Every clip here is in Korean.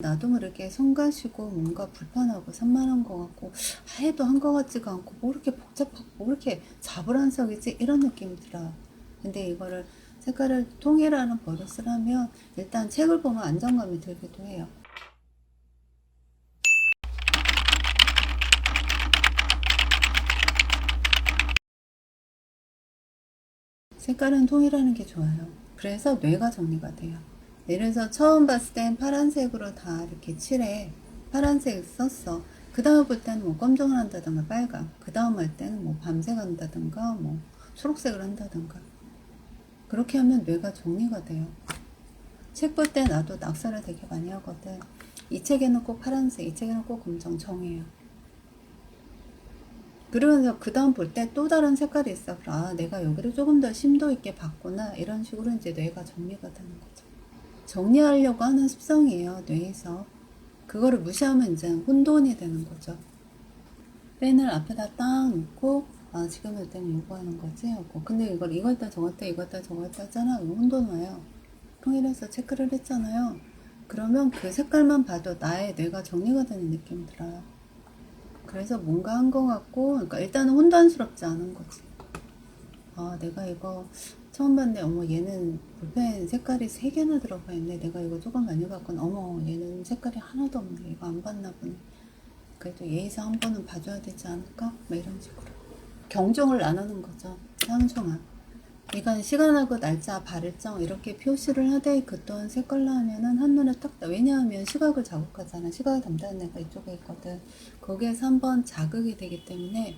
나도 모르게 손 가시고 뭔가 불편하고 산만한 것 같고 해도 한 것 같지가 않고 뭐 이렇게 복잡하고 뭐 이렇게 자불안석이지 이런 느낌이 들어요. 근데 이거를 색깔을 통일하는 버릇을 하면 일단 책을 보면 안정감이 들기도 해요. 색깔은 통일하는 게 좋아요. 그래서 뇌가 정리가 돼요. 예를 들어서 처음 봤을 땐 파란색으로 다 이렇게 칠해. 파란색 썼어. 그 다음 볼 때는 뭐 검정을 한다든가 빨강. 그 다음 할 때는 뭐 밤색 한다든가 뭐 초록색을 한다든가. 그렇게 하면 뇌가 정리가 돼요. 책 볼 때 나도 낙서를 되게 많이 하거든. 이 책에는 꼭 파란색, 이 책에는 꼭 검정 정해요. 그러면서 그 다음 볼 때 또 다른 색깔이 있어. 그럼 아, 내가 여기를 조금 더 심도 있게 봤구나. 이런 식으로 이제 뇌가 정리가 되는 거죠. 정리하려고 하는 습성이에요, 뇌에서. 그거를 무시하면 이제 혼돈이 되는 거죠. 펜을 앞에다 딱 놓고, 아, 지금 이때는 이거 하는 거지? 하고. 근데 이걸 이거 했다 저거 했다 이거 했다 저거 했다 했잖아. 그럼 혼돈 와요. 통일해서 체크를 했잖아요. 그러면 그 색깔만 봐도 나의 뇌가 정리가 되는 느낌이 들어요. 그래서 뭔가 한것 같고, 그러니까 일단은 혼돈스럽지 않은 거지. 아, 내가 이거 처음 봤는데, 어머, 얘는 볼펜 색깔이 세 개나 들어가 있네. 내가 이거 조금 많이 봤거나, 어머, 얘는 색깔이 하나도 없네. 이거 안 봤나 보네. 그래도 예의상 한 번은 봐줘야 되지 않을까? 막 이런 식으로. 경종을 나누는 거죠. 상종합. 이건 시간하고 날짜, 발일정 이렇게 표시를 하되 그 또한 색깔로 하면은 한눈에 딱 나. 왜냐하면 시각을 자극하잖아. 시각을 담당하는 애가 이쪽에 있거든. 거기에서 한번 자극이 되기 때문에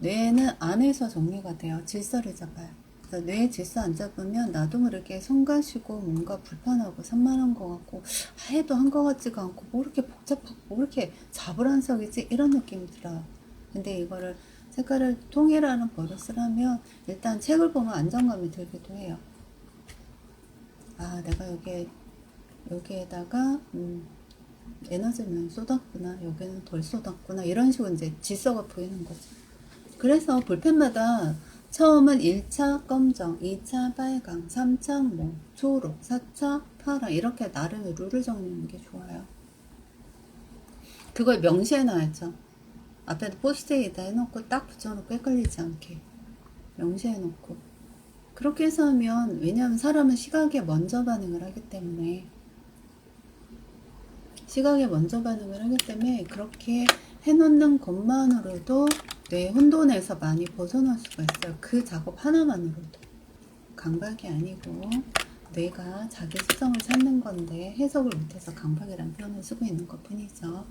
뇌는 안에서 정리가 돼요. 질서를 잡아요. 그래서 뇌 질서 안 잡으면 나도 모르게 손 가시고 뭔가 불편하고 산만한 것 같고 해도 한 것 같지가 않고 뭐 이렇게 복잡하고 뭐 이렇게 자불안석이지 이런 느낌이 들어요. 근데 이거를 색깔을 통일하는 버릇을 하면 일단 책을 보면 안정감이 들기도 해요. 아, 내가 여기에, 여기에다가, 음, 에너지를 쏟았구나. 여기는 덜 쏟았구나. 이런 식으로 이제 질서가 보이는 거죠. 그래서 볼펜마다 처음은 1차 검정, 2차 빨강, 3차 뭐 초록, 4차 파랑 이렇게 나름의 룰을 정리하는 게 좋아요. 그걸 명시해 놔야죠. 앞에도 포스트잇에다 해놓고 딱 붙여놓고 헷갈리지 않게 명시해 놓고 그렇게 해서 하면 왜냐하면 사람은 시각에 먼저 반응을 하기 때문에 시각에 먼저 반응을 하기 때문에 그렇게 해놓는 것만으로도 뇌 혼돈에서 많이 벗어날 수가 있어요. 그 작업 하나만으로도 강박이 아니고 뇌가 자기 습성을 찾는 건데 해석을 못해서 강박이라는 표현을 쓰고 있는 것 뿐이죠.